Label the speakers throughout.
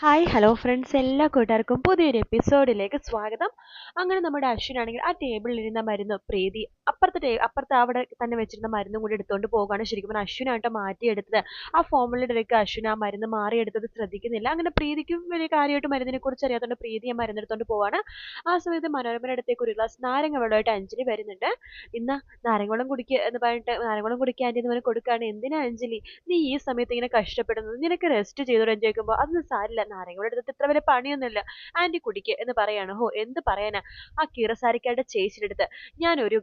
Speaker 1: Hi hello friends എല്ലാ കൂട്ടുകാർക്കും പുതിയൊരു എപ്പിസോഡിലേക്ക് സ്വാഗതം. അങ്ങനെ നമ്മുടെ അശ്വിനാണെങ്കിൽ ആ ടേബിളിലിരുന്ന മരുന്ന് പ്രീതി അപ്പുറത്തെ ടേ അപ്പുറത്തെ അവിടെ തന്നെ വെച്ചിരുന്ന മരുന്നും കൂടി എടുത്തുകൊണ്ട് പോകുകയാണ് ശരിക്കും പറഞ്ഞാൽ അശ്വിനായിട്ട് മാറ്റിയെടുത്തത്. ആ ഫോമിലിടയ്ക്ക് അശ്വിൻ ആ മരുന്ന് മാറിയെടുത്തത് ശ്രദ്ധിക്കുന്നില്ല. അങ്ങനെ പ്രീതിക്കും വലിയ കാര്യമായിട്ട് മരുന്നിനെ കുറിച്ച് അറിയാത്തതുകൊണ്ട് പ്രീതി ആ മരുന്നെടുത്തോണ്ട് പോവാണ്. ആ സമയത്ത് മനോരമയുടെ അടുത്തേക്ക് ഒരു ഗ്ലാസ് നാരങ്ങ വെള്ളമായിട്ട് അഞ്ജലി വരുന്നുണ്ട്. ഇന്ന് നാരങ്ങളും കുടിക്കുക എന്ന് പറഞ്ഞിട്ട് നാരങ്ങളും വെള്ളം കുടിക്കുക ആന്റി എന്ന് പറഞ്ഞ് കൊടുക്കുകയാണ്. എന്തിനാ അഞ്ജലി? നീ ഈ സമയത്ത് ഇങ്ങനെ കഷ്ടപ്പെടുന്നത്? നിനക്ക് റെസ്റ്റ് ചെയ്തോടെ? ചോദിക്കുമ്പോൾ അതൊന്നും സാരില്ല. നാരങ്ങ അടുത്ത് ഇത്ര വലിയ പണിയൊന്നുമില്ല. ആന്റി കുടിക്ക് എന്ന് പറയാണ്. ഹോ എന്ത് പറയാനാ? ആ കീറസാരിക്കാരുടെ ചേച്ചിയുടെ അടുത്ത് ഞാൻ ഒരു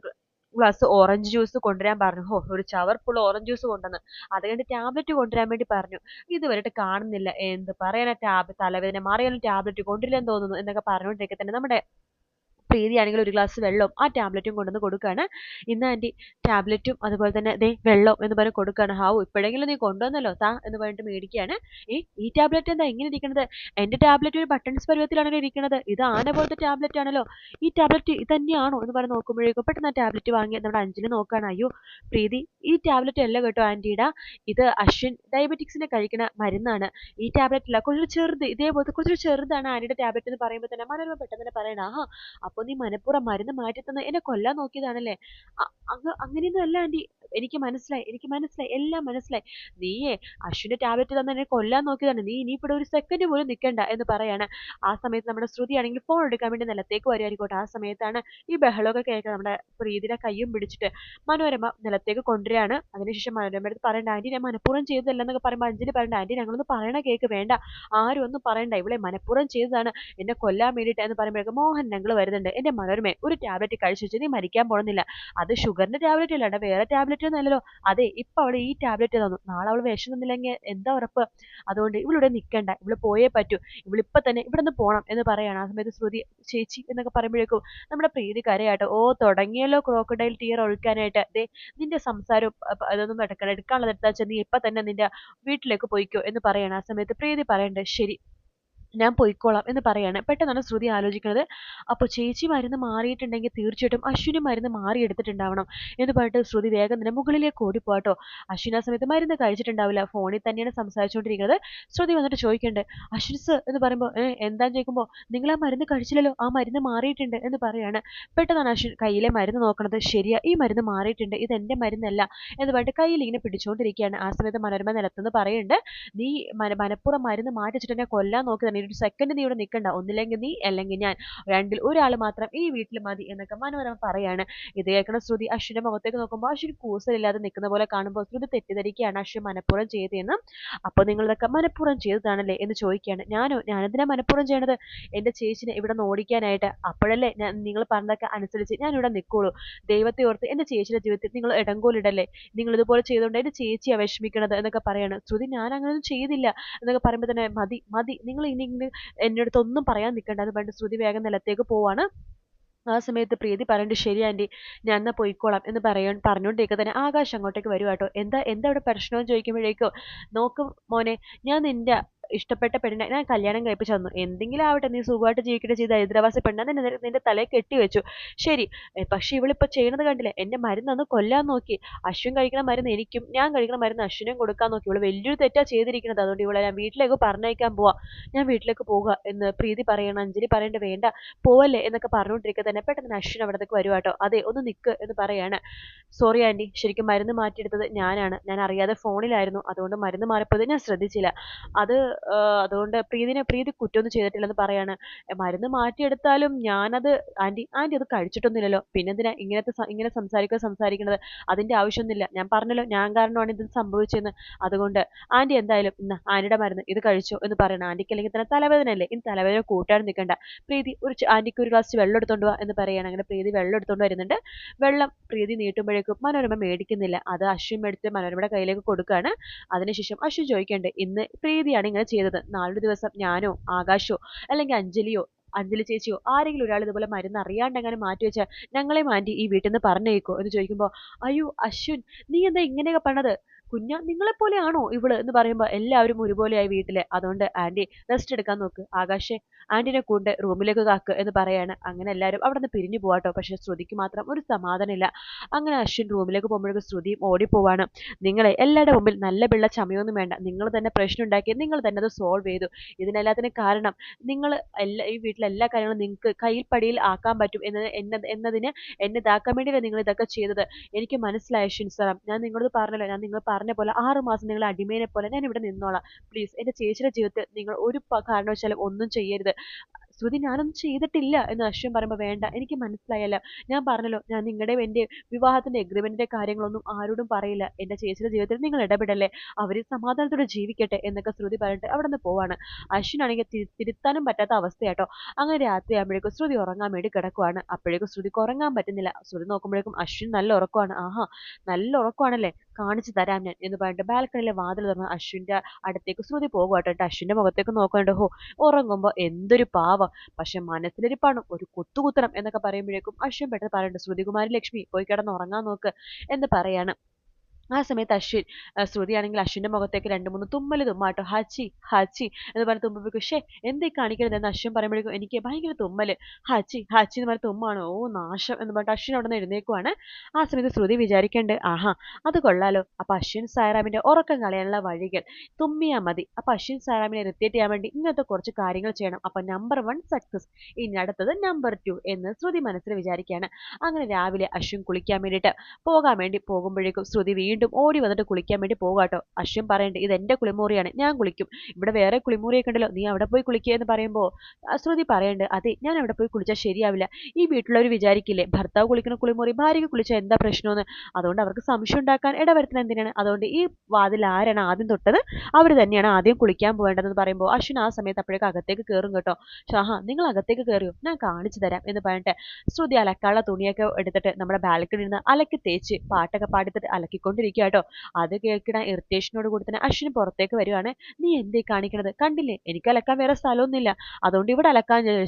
Speaker 1: ഗ്ലാസ് ഓറഞ്ച് ജ്യൂസ് കൊണ്ടുവരാൻ പറഞ്ഞു. ഹോ ഒരു ചവർ ഫുൾ ഓറഞ്ച് ജ്യൂസ് കൊണ്ടുവന്ന് അത് കഴിഞ്ഞ് ടാബ്ലറ്റ് കൊണ്ടുവരാൻ വേണ്ടി പറഞ്ഞു. ഇതുവരെയായിട്ട് കാണുന്നില്ല. എന്ത് പറയാനാ ടാബ് തലവേദന മാറിയാലും ടാബ്ലറ്റ് കൊണ്ടില്ലെന്ന് തോന്നുന്നു എന്നൊക്കെ പറഞ്ഞുകൊണ്ടിരിക്കെ തന്നെ നമ്മുടെ പ്രീതിയാണെങ്കിൽ ഒരു ഗ്ലാസ് വെള്ളവും ആ ടാബ്ലറ്റും കൊണ്ടുവന്ന് കൊടുക്കുകയാണ് ഇന്ന് ആന്റി ടാബ്ലറ്റും അതുപോലെ തന്നെ ദേ വെള്ളം എന്ന് പറഞ്ഞ് കൊടുക്കുകയാണ് ഹാവു ഇപ്പോഴെങ്കിലും നീ കൊണ്ടുവന്നല്ലോ താ എന്ന് പറഞ്ഞിട്ട് മേടിക്കുകയാണ് ഏ ഈ ടാബ്ലറ്റ് എന്താ ഇങ്ങനെ ഇരിക്കുന്നത് എന്റെ ടാബ്ലറ്റ് ഒരു ബട്ടൺസ് പരുവത്തിലാണല്ലോ ഇരിക്കുന്നത് ഇത് ആന പോലത്തെ ടാബ്ലറ്റ് ആണല്ലോ. ഈ ടാബ്ലറ്റ് ഇത് തന്നെയാണോ എന്ന് പറഞ്ഞ് നോക്കുമ്പോഴേക്കും പെട്ടെന്ന് ടാബ്ലറ്റ് വാങ്ങി നമ്മുടെ അഞ്ചിന് നോക്കുകയാണ് അയ്യോ പ്രീതി ഈ ടാബ്ലറ്റ് അല്ല കേട്ടോ ആന്റിയുടെ. ഇത് അശ്വിൻ ഡയബറ്റിക്സിനെ കഴിക്കുന്ന മരുന്നാണ്. ഈ ടാബ്ലറ്റ് അല്ല കുറച്ചൊരു ചെറുത് ഇതേപോലത്തെ കുറച്ചൊരു ചെറുതാണ് ആന്റിയുടെ ടാബ്ലറ്റ് എന്ന് പറയുമ്പോൾ തന്നെ മനോരമ പെട്ടെന്ന് തന്നെ പറയണം. ആഹാ അപ്പോൾ നീ മനഃപൂർവം മരുന്ന് മാറ്റി തന്ന് എന്നെ കൊല്ലാൻ നോക്കിയതാണല്ലേ? അങ്ങ് അങ്ങനെയൊന്നും അല്ല ആന്റി എനിക്ക് മനസ്സിലായി. എനിക്ക് മനസ്സിലായി. എല്ലാം മനസ്സിലായി. നീയേ അശ്വിന്റെ ടാബ്ലറ്റ് തന്നെ എന്നെ കൊല്ലാൻ നോക്കിയതാണ്. നീ ഇനി ഇവിടെ ഒരു സെക്കൻഡ് പോലും നിൽക്കണ്ട എന്ന് പറയാണ്. ആ സമയത്ത് നമ്മുടെ ശ്രുതി ആണെങ്കിൽ ഫോൺ എടുക്കാൻ വേണ്ടി നിലത്തേക്ക് വരുമായിരിക്കോട്ടെ ആ സമയത്താണ് ഈ ബഹളമൊക്കെ കേൾക്കുക നമ്മുടെ പ്രീതിയുടെ കൈയും പിടിച്ചിട്ട് മനോരമ നിലത്തേക്ക് കൊണ്ടുവരികയാണ്. അതിനുശേഷം മനോരമ അടുത്ത് പറയേണ്ട ആന്റി ഞാൻ മനഃപൂർവം ചെയ്തതല്ല എന്നൊക്കെ പറയുമ്പോൾ അഞ്ജലി പറയണ്ട ആന്റി ഞങ്ങളൊന്ന് പറയണ കേക്ക് വേണ്ട. ആരും ഒന്നും പറയണ്ട. ഇവളെ മനഃപൂർവം ചെയ്തതാണ്. എന്നെ കൊല്ലാൻ വേണ്ടിയിട്ട് എന്ന് പറയുമ്പോഴേക്കും മോഹൻ ഞങ്ങൾ വരുന്നുണ്ട്. എന്റെ മനോരമേ ഒരു ടാബ്ലറ്റ് കഴിച്ചു നീ മരിക്കാൻ പോകുന്നില്ല അത് ഷുഗറിന്റെ ടാബ്ലറ്റ് അല്ലാണ്ട് വേറെ ടാബ്ലറ്റ് ഒന്നും അല്ലല്ലോ. അതെ ഇപ്പൊ അവൾ ഈ ടാബ്ലറ്റ് തന്നു. നാളെ അവൾ വിഷം തന്നില്ലെങ്കിൽ എന്താ ഉറപ്പ്? അതുകൊണ്ട് ഇവളിവിടെ നിൽക്കണ്ട ഇവൾ പോയേ പറ്റൂ. ഇവളിപ്പൊ തന്നെ ഇവിടെ നിന്ന് പോണം എന്ന് പറയാണ് ആ സമയത്ത് ശ്രുതി. ചേച്ചി എന്നൊക്കെ പറയുമ്പോഴേക്കും നമ്മുടെ പ്രീതി കരയാട്ടോ. ഓ തുടങ്ങിയല്ലോ ക്രോക്കഡൈൽ ടീയർ ഒഴിക്കാനായിട്ട്. ദേ നിന്റെ സംസാരം അതൊന്നും എടുക്കണം എടുക്കാനുള്ളത് എടുത്താൽ നീ ഇപ്പൊ തന്നെ നിന്റെ വീട്ടിലേക്ക് പോയിക്കോ എന്ന് പറയാണ് ആ സമയത്ത് പ്രീതി പറയണ്ടേ. ശരി. ഞാൻ പോയിക്കോളാം എന്ന് പറയാണ്. പെട്ടെന്നാണ് ശ്രുതി ആലോചിക്കുന്നത്. അപ്പോൾ ചേച്ചി മരുന്ന് മാറിയിട്ടുണ്ടെങ്കിൽ തീർച്ചയായിട്ടും അശ്വിനും മരുന്ന് മാറി എടുത്തിട്ടുണ്ടാവണം എന്ന് പറഞ്ഞിട്ട് ശ്രുതി വേഗം തന്നെ മുകളിലേക്ക് ഓടിപ്പോട്ടോ അശ്വിൻ ആ സമയത്ത് മരുന്ന് കഴിച്ചിട്ടുണ്ടാവില്ല. ഫോണിൽ തന്നെയാണ് സംസാരിച്ചുകൊണ്ടിരിക്കുന്നത്. ശ്രുതി വന്നിട്ട് ചോദിക്കണ്ട്. അശ്വിൻസ് എന്ന് പറയുമ്പോൾ എന്താന്ന് എന്താ ചോദിക്കുമ്പോൾ നിങ്ങൾ ആ മരുന്ന് കഴിച്ചില്ലല്ലോ. ആ മരുന്ന് മാറിയിട്ടുണ്ട് എന്ന് പറയാണ്. പെട്ടെന്നാണ് അശ്വിൻ കയ്യിലെ മരുന്ന് നോക്കണത്. ശരിയാ ഈ മരുന്ന് മാറിയിട്ടുണ്ട്. ഇത് എന്റെ മരുന്നല്ല എന്ന് പറഞ്ഞിട്ട് കയ്യിൽ ഇങ്ങനെ പിടിച്ചുകൊണ്ടിരിക്കുകയാണ്. ആ സമയത്ത് മനോരമ നിലത്തുനിന്ന് പറയുന്നുണ്ട്. നീ മനപ്പുറം മരുന്ന് മാറ്റി വെച്ചിട്ട് എന്നെ കൊല്ലാൻ നോക്കി തന്നെ ഒരു സെക്കൻഡ് നീ ഇവിടെ നിൽക്കണ്ട ഒന്നില്ലെങ്കിൽ നീ അല്ലെങ്കിൽ ഞാൻ. രണ്ടിൽ ഒരാൾ മാത്രം ഈ വീട്ടിൽ മതി എന്നൊക്കെ മനോരമ പറയാണ്. ഇത് കേൾക്കുന്ന ശ്രുതി അശ്വിന്റെ മുഖത്തേക്ക് നോക്കുമ്പോൾ അശ്വിൻ കൂസലില്ലാതെ നിൽക്കുന്ന പോലെ കാണുമ്പോൾ ശ്രുതി തെറ്റിദ്ധരിക്കുകയാണ് അശ്വിൻ മനഃപൂർവം ചെയ്തതെന്ന്. അപ്പോൾ നിങ്ങളിതൊക്കെ മനഃപൂർവം ചെയ്തതാണല്ലേ എന്ന് ചോദിക്കുകയാണ്. ഞാനോ ഞാനെന്തിനാ മനഃപൂർവം ചെയ്യണത്? എന്റെ ചേച്ചിനെ ഇവിടെ നിന്ന് ഓടിക്കാനായിട്ട്. അപ്പോഴല്ലേ ഞാൻ നിങ്ങൾ പറഞ്ഞതൊക്കെ അനുസരിച്ച് ഞാൻ ഇവിടെ നിൽക്കുള്ളൂ. ദൈവത്തെ ഓർത്ത് എന്റെ ചേച്ചിയുടെ ജീവിതത്തിൽ നിങ്ങൾ ഇടങ്കോലിടല്ലേ നിങ്ങൾ ഇതുപോലെ ചെയ്തുകൊണ്ട് എന്റെ ചേച്ചിയാണ് വിഷമിക്കണത് എന്നൊക്കെ പറയാണ്. ശ്രുതി ഞാൻ അങ്ങനെയൊന്നും ചെയ്തില്ല എന്നൊക്കെ പറയുമ്പോൾ തന്നെ മതി മതി. നിങ്ങൾ ഇനി ഇങ്ങനെ എന്റെ അടുത്ത് ഒന്നും പറയാൻ നിൽക്കണ്ട എന്ന് പറഞ്ഞിട്ട് ശ്രുതി വേഗം നിലത്തേക്ക് പോവാണ്. ആ സമയത്ത് പ്രീതി പറഞ്ഞിട്ട് ശരി ആന്റി ഞാൻ എന്നാൽ പോയിക്കോളാം എന്ന് പറയാൻ പറഞ്ഞുകൊണ്ടിരിക്കുക തന്നെ ആകാശ് അങ്ങോട്ടേക്ക് വരുവാട്ടോ എന്താ എന്താ അവിടെ പ്രശ്നമെന്ന് ചോദിക്കുമ്പോഴേക്കോ നോക്ക് മോനെ ഞാൻ നിന്റെ ഇഷ്ടപ്പെട്ട പെണ്ണിനെ ഞാൻ കല്യാണം കഴിപ്പിച്ചു തന്നു. എന്തെങ്കിലും ആവട്ടെ നീ സുഖമായിട്ട് ജീവിക്കട്ടെ ചെയ്ത് ഹൈദരാബാദി പെണ്ണ നിന്നെ നിന്റെ തലയിൽ കെട്ടിവെച്ചു. ശരി പക്ഷെ ഇവളിപ്പോ ചെയ്യണത് കണ്ടില്ലേ? എന്റെ മരുന്ന് അന്ന് കൊല്ലാൻ നോക്കി. അശ്വിൻ കഴിക്കണ മരുന്ന് എനിക്കും ഞാൻ കഴിക്കണ മരുന്ന് അശ്വിനും കൊടുക്കാൻ നോക്കി. ഇവൾ വലിയൊരു തെറ്റാ ചെയ്തിരിക്കുന്നത്. അതുകൊണ്ട് ഇവളെ ഞാൻ വീട്ടിലേക്ക് പറഞ്ഞയക്കാൻ പോവാ. ഞാൻ വീട്ടിലേക്ക് പോവുക എന്ന് പ്രീതി പറയണം അഞ്ജലി പറയേണ്ട വേണ്ട പോവല്ലേ എന്നൊക്കെ പറഞ്ഞുകൊണ്ടിരിക്കുക തന്നെ. പെട്ടെന്ന് അശ്വിൻ അവിടത്തേക്ക് വരുവാട്ടോ അതെ ഒന്ന് നിക്ക് എന്ന് പറയാണ്. സോറി ആന്റി ശരിക്കും മരുന്ന് മാറ്റിയെടുത്തത് ഞാനാണ്. ഞാൻ അറിയാതെ ഫോണിലായിരുന്നു. അതുകൊണ്ട് മരുന്ന് മാറിപ്പോയത് ഞാൻ ശ്രദ്ധിച്ചില്ല. അത് അതുകൊണ്ട് പ്രീതിനെ പ്രീതി കുറ്റമൊന്നും ചെയ്തിട്ടില്ലെന്ന് പറയാണ്. മരുന്ന് മാറ്റിയെടുത്താലും ഞാനത് ആന്റി ആന്റി അത് കഴിച്ചിട്ടൊന്നുമില്ലല്ലോ. പിന്നെന്തിനാ ഇങ്ങനത്തെ ഇങ്ങനെ സംസാരിക്കുക സംസാരിക്കുന്നത്? അതിന്റെ ആവശ്യമൊന്നുമില്ല. ഞാൻ പറഞ്ഞല്ലോ ഞാൻ കാരണമാണ് ഇത് സംഭവിച്ചതെന്ന്. അതുകൊണ്ട് ആന്റി എന്തായാലും ഇന്ന് ആന്റിയുടെ മരുന്ന് ഇത് കഴിച്ചോ എന്ന് പറയണം. ആന്റിക്ക് അല്ലെങ്കിൽ തന്നെ തലവേദന അല്ലേ ഇനി തലവേദന കൂട്ടാൻ നിൽക്കണ്ട. പ്രീതി ഒരു ആന്റിക്ക് ഒരു ഗ്ലാസ് വെള്ളം എടുത്തോണ്ട് വാ എന്ന് പറയാണ്. അങ്ങനെ പ്രീതി വെള്ളം എടുത്തോണ്ട് വരുന്നുണ്ട്. വെള്ളം പ്രീതി നീട്ടുമ്പോഴേക്കും മനോരമ മേടിക്കുന്നില്ല. അത് അശ്വിൻ എടുത്ത് മനോരമയുടെ കയ്യിലേക്ക് കൊടുക്കുകയാണ്. അതിനുശേഷം അശ്വിൻ ചോദിക്കേണ്ടത് ഇന്ന് പ്രീതിയാണ് ഇങ്ങനെ ചെയ്തത്. നാളൊരു ദിവസം ഞാനോ ആകാശോ അല്ലെങ്കിൽ അഞ്ജലിയോ അഞ്ജലി ചേച്ചിയോ ആരെങ്കിലും ഒരാൾ ഇതുപോലെ മരുന്ന് മാറ്റി വെച്ചാൽ ഞങ്ങളെ മാറ്റി ഈ വീട്ടിൽ നിന്ന് പറഞ്ഞേക്കോ എന്ന് ചോദിക്കുമ്പോൾ അയ്യോ അശ്വിൻ നീ എന്താ ഇങ്ങനെയൊക്കെ പറഞ്ഞത്? കുഞ്ഞ നിങ്ങളെപ്പോലെയാണോ ഇവൾ എന്ന് പറയുമ്പോൾ എല്ലാവരും ഒരുപോലെയായി വീട്ടിലെ. അതുകൊണ്ട് ആന്റി റെസ്റ്റ് എടുക്കാൻ നോക്ക്. ആകാശേ ആന്റിനെ കൊണ്ട് റൂമിലേക്ക് കാക്ക് എന്ന് പറയാണ്. അങ്ങനെ എല്ലാവരും അവിടെ നിന്ന് പിരിഞ്ഞു പോവാട്ടോ. പക്ഷെ ശ്രുതിക്ക് മാത്രം ഒരു സമാധാനമില്ല അങ്ങനെ അശ്വിൻ റൂമിലേക്ക് പോകുമ്പോഴേക്കും ശ്രുതിയും ഓടിപ്പോവാണ് നിങ്ങളെ എല്ലാവരുടെ മുമ്പിൽ നല്ല പിള്ള ചമയൊന്നും വേണ്ട. നിങ്ങൾ തന്നെ പ്രശ്നം ഉണ്ടാക്കി നിങ്ങൾ തന്നെ അത് സോൾവ് ചെയ്തു. ഇതിനെല്ലാത്തിനും കാരണം നിങ്ങൾ എല്ലാ ഈ വീട്ടിലെ എല്ലാ കാര്യങ്ങളും നിങ്ങൾക്ക് കയ്യിൽ പടിയിൽ ആക്കാൻ പറ്റും എന്നത് എന്ന എന്നതിന് എന്നെ ഇതാക്കാൻ വേണ്ടിയല്ലേ നിങ്ങൾ ഇതൊക്കെ ചെയ്തത്. എനിക്ക് മനസ്സിലായ അശ്വിൻ സാറാം. ഞാൻ നിങ്ങളോട് പറഞ്ഞല്ലോ. ഞാൻ നിങ്ങൾ പറഞ്ഞ പോലെ ആറ് മാസം നിങ്ങൾ അടിമേനെ പോലെ ഞാൻ ഇവിടെ നിന്നോളാം. പ്ലീസ് എന്റെ ചേച്ചിയുടെ ജീവിതത്തിൽ നിങ്ങൾ ഒരു കാരണവശാലും ഒന്നും ചെയ്യരുത്. ശ്രുതി ഞാനൊന്നും ചെയ്തിട്ടില്ല എന്ന് അശ്വൻ പറയുമ്പോൾ വേണ്ട എനിക്ക് മനസ്സിലായല്ലോ. ഞാൻ പറഞ്ഞല്ലോ ഞാൻ നിങ്ങളുടെ എന്റെ വിവാഹത്തിന്റെ എഗ്രിമെന്റിന്റെ കാര്യങ്ങളൊന്നും ആരോടും പറയില്ല. എന്റെ ചേച്ചിയുടെ ജീവിതത്തിൽ നിങ്ങൾ ഇടപെടല്ലേ? അവർ സമാധാനത്തോടെ ജീവിക്കട്ടെ എന്നൊക്കെ ശ്രുതി പറഞ്ഞിട്ട് അവിടെ നിന്ന് പോവാണ്. അശ്വിനാണെങ്കിൽ തിരുത്താനും പറ്റാത്ത അവസ്ഥയാട്ടോ. അങ്ങനെ രാത്രി ആകുമ്പോഴേക്കും ശ്രുതി ഉറങ്ങാൻ വേണ്ടി കിടക്കുവാണ്. അപ്പോഴേക്കും ശ്രുതിക്ക് ഉറങ്ങാൻ പറ്റുന്നില്ല. ശ്രുതി നോക്കുമ്പോഴേക്കും അശ്വിൻ നല്ല ഉറക്കമാണ്. ആഹാ നല്ല ഉറക്കമാണല്ലേ? കാണിച്ചു തരാം ഞാൻ എന്ന് പറഞ്ഞിട്ട് ബാൽക്കണിയിലെ വാതിൽ തുറന്ന് അശ്വിന്റെ അടുത്തേക്ക് ശ്രുതി എന്നിട്ട് അശ്വിന്റെ മുഖത്തേക്ക് നോക്കണ്ട് ഹോ ഉറങ്ങുമ്പോ എന്തൊരു പാവം. പക്ഷെ മനസ്സിലിരിപ്പാണ് ഒരു കുത്തുകുത്തണം എന്നൊക്കെ പറയുമ്പോഴേക്കും അശ്വിൻ പെട്ടെന്ന് പറയുന്നുണ്ട് ശ്രുതികുമാരി ലക്ഷ്മി പോയി കിടന്ന് ഉറങ്ങാൻ നോക്ക് എന്ന് പറയാണ്. ആ സമയത്ത് അശ്വിൻ ശ്രുതി ആണെങ്കിൽ അശ്വിന്റെ മുഖത്തേക്ക് രണ്ട് മൂന്ന് തുമ്മൽ തുമ്മാട്ടോ. ഹച്ചി ഹച്ചി എന്ന് പറഞ്ഞ് തുമ്മുമ്പോഴേക്കും ഷേ എന്തേ കാണിക്കരുത് എന്ന് അശ്വിൻ പറയുമ്പോഴേക്കും എനിക്ക് ഭയങ്കര തുമ്മൽ ഹച്ചി ഹച്ചി എന്ന് പറഞ്ഞ തുമ്മാണ്. ഓ നാശം എന്ന് പറഞ്ഞിട്ട് അശ്വിൻ അവിടെ നിന്ന് എഴുന്നേക്കുവാണ് ആ സമയത്ത് ശ്രുതി വിചാരിക്കേണ്ട ആഹാ അത് കൊള്ളാലോ. അപ്പൊ അശ്വിൻ സാറാമിന്റെ ഉറക്കം കളയാനുള്ള വഴികൾ തുമ്മിയാ മതി. അപ്പൊ അശ്വിൻ സായറാമിനെ റിപ്പീറ്റ് ചെയ്യാൻ വേണ്ടി ഇങ്ങനത്തെ കുറച്ച് കാര്യങ്ങൾ ചെയ്യണം. അപ്പൊ നമ്പർ വൺ സക്സസ് ഇനി അടുത്തത് നമ്പർ ടു എന്ന് ശ്രുതി മനസ്സിൽ വിചാരിക്കുകയാണ്. അങ്ങനെ രാവിലെ അശ്വിൻ കുളിക്കാൻ വേണ്ടിയിട്ട് പോകാൻ വേണ്ടി പോകുമ്പോഴേക്കും ശ്രുതി വീണ്ടും ഓടി വന്നിട്ട് കുളിക്കാൻ വേണ്ടി പോകാട്ടോ അശ്വൻ പറയണ്ട് ഇത് എന്റെ കുളിമുറിയാണ് ഞാൻ കുളിക്കും. ഇവിടെ വേറെ കുളിമുറിയൊക്കെ ഉണ്ടല്ലോ നീ അവിടെ പോയി കുളിക്കുക എന്ന് പറയുമ്പോൾ ശ്രുതി പറയണ്ട് അതെ ഞാൻ അവിടെ പോയി കുളിച്ചാൽ ശരിയാവില്ല. ഈ വീട്ടിലുള്ളവർ വിചാരിക്കില്ലേ ഭർത്താവ് കുളിക്കുന്ന കുളിമുറി ഭാര്യയ്ക്ക് കുളിച്ചാൽ എന്താ പ്രശ്നമെന്ന് അതുകൊണ്ട് അവർക്ക് സംശയം ഉണ്ടാക്കാൻ ഇടവരുത്തുന്നത് എന്തിനാണ്? അതുകൊണ്ട് ഈ വാതിൽ ആരാണ് ആദ്യം തൊട്ടത്? അവർ തന്നെയാണ് ആദ്യം കുളിക്കാൻ പോകേണ്ടതെന്ന് പറയുമ്പോൾ അശ്വിൻ ആ സമയത്ത് അപ്പോഴേക്ക് അകത്തേക്ക് കയറും കേട്ടോ. ഷാഹ നിങ്ങൾ അകത്തേക്ക് കയറിയോ ഞാൻ കാണിച്ചു തരാം എന്ന് പറഞ്ഞിട്ട് ശ്രുതി അലക്കാനുള്ള തുണിയൊക്കെ എടുത്തിട്ട് നമ്മുടെ ബാൽക്കണിയിൽ നിന്ന് അലക്കി തേച്ച് പാട്ടൊക്കെ പാടിത്തിട്ട് അലക്കിക്കൊണ്ടിരിക്കുക കേട്ടോ. അത് കേൾക്കണ ഇറിറ്റേഷനോട് കൂടി തന്നെ അശ്വിന് പുറത്തേക്ക് വരുവാണ്. നീ എന്തേ കാണിക്കണത്? കണ്ടില്ലേ? എനിക്ക് അലക്കാൻ വേറെ സ്ഥലമൊന്നുമില്ല. അതുകൊണ്ട് ഇവിടെ അലക്കാൻ ഞാൻ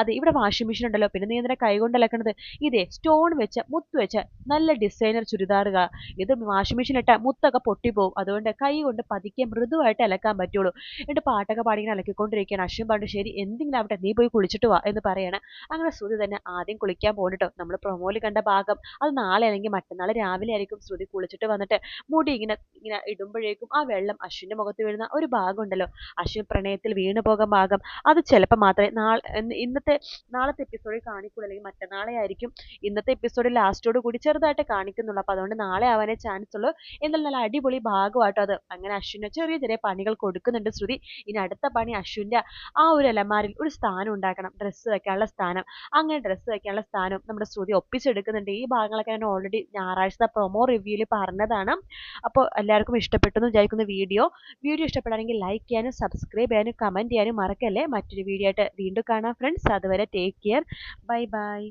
Speaker 1: അതെ ഇവിടെ വാഷിംഗ് മെഷീൻ ഉണ്ടല്ലോ. പിന്നെ നീ എന്തിനാ കൈ കൊണ്ട് അലക്കണത്? ഇതേ സ്റ്റോൺ വെച്ച മുത്ത് വെച്ച നല്ല ഡിസൈനർ ചുരിദാറുക. ഇത് വാഷിംഗ് മെഷീൻ ഇട്ടാൽ മുത്തൊക്കെ പൊട്ടിപ്പോവും. അതുകൊണ്ട് കൈ കൊണ്ട് പതുക്കെ മൃദുവായിട്ട് അലക്കാൻ പറ്റുള്ളൂ. എന്നിട്ട് പാട്ടൊക്കെ പാടി ഇങ്ങനെ അലക്കിക്കൊണ്ടിരിക്കുകയാണ്. അശ്വിൻ പറഞ്ഞു ശരി എന്തെങ്കിലും ആവട്ടെ നീ പോയി കുളിച്ചിട്ട് വാ എന്ന് പറയണം. അങ്ങനെ ശ്രുതി തന്നെ ആദ്യം കുളിക്കാൻ പോകട്ടോ നമ്മൾ പ്രൊമോയിൽ കണ്ട ഭാഗം. അത് നാളെ അല്ലെങ്കിൽ മറ്റന്നാൾ രാവിലെ ആയിരിക്കും ശ്രുതി കുളിച്ചിട്ട് വന്നിട്ട് മുടി ഇങ്ങനെ ഇങ്ങനെ ഇടുമ്പോഴേക്കും ആ വെള്ളം അശ്വിന്റെ മുഖത്ത് വീഴുന്ന ഒരു ഭാഗം ഉണ്ടല്ലോ അശ്വിൻ പ്രണയത്തിൽ വീണു പോകാൻ ഭാഗം. അത് ചിലപ്പോൾ മാത്രമേ നാളെ ഇന്നത്തെ നാളത്തെ എപ്പിസോഡിൽ കാണിക്കുള്ളൂ. അല്ലെങ്കിൽ മറ്റന്നാളെ ആയിരിക്കും ഇന്നത്തെ എപ്പിസോഡിൽ ലാസ്റ്റോട് കൂടി ചെറുതായിട്ട് കാണിക്കുന്നുള്ളൂ. അപ്പൊ അതുകൊണ്ട് നാളെ ആവാനേ ചാൻസ് ഉള്ളൂ. എന്നാൽ നല്ല അടിപൊളി ഭാഗമാട്ടോ അത്. അങ്ങനെ അശ്വിന് ചെറിയ ചെറിയ പണികൾ കൊടുക്കുന്നുണ്ട് ശ്രുതി. ഇനി അടുത്ത പണി അശ്വിന്റെ ആ ഒരു അലമാരിൽ ഒരു സ്ഥാനം ഉണ്ടാക്കണം. ഡ്രസ്സ് വെക്കാനുള്ള സ്ഥാനം. അങ്ങനെ ഡ്രസ്സ് വെക്കാനുള്ള സ്ഥാനം നമ്മുടെ ശ്രുതി ഒപ്പിച്ചെടുക്കുന്നുണ്ട്. ഈ ഭാഗങ്ങളൊക്കെ ഞാൻ ഓൾറെഡി ഞായറാഴ്ച പ്രൊമോ റിവ്യൂവിൽ പറഞ്ഞതാണ്. അപ്പോൾ എല്ലാവർക്കും ഇഷ്ടപ്പെട്ടു എന്ന് വിചാരിക്കുന്ന വീഡിയോ വീഡിയോ ഇഷ്ടപ്പെടാണെങ്കിൽ ലൈക്ക് ചെയ്യാനും സബ്സ്ക്രൈബ് ചെയ്യാനും കമന്റ് ചെയ്യാനും മറക്കല്ലേ? മറ്റൊരു വീഡിയോ ആയിട്ട് വീണ്ടും കാണാം ഫ്രണ്ട്സ് അതുവരെ ടേക്ക് കെയർ ബൈ ബൈ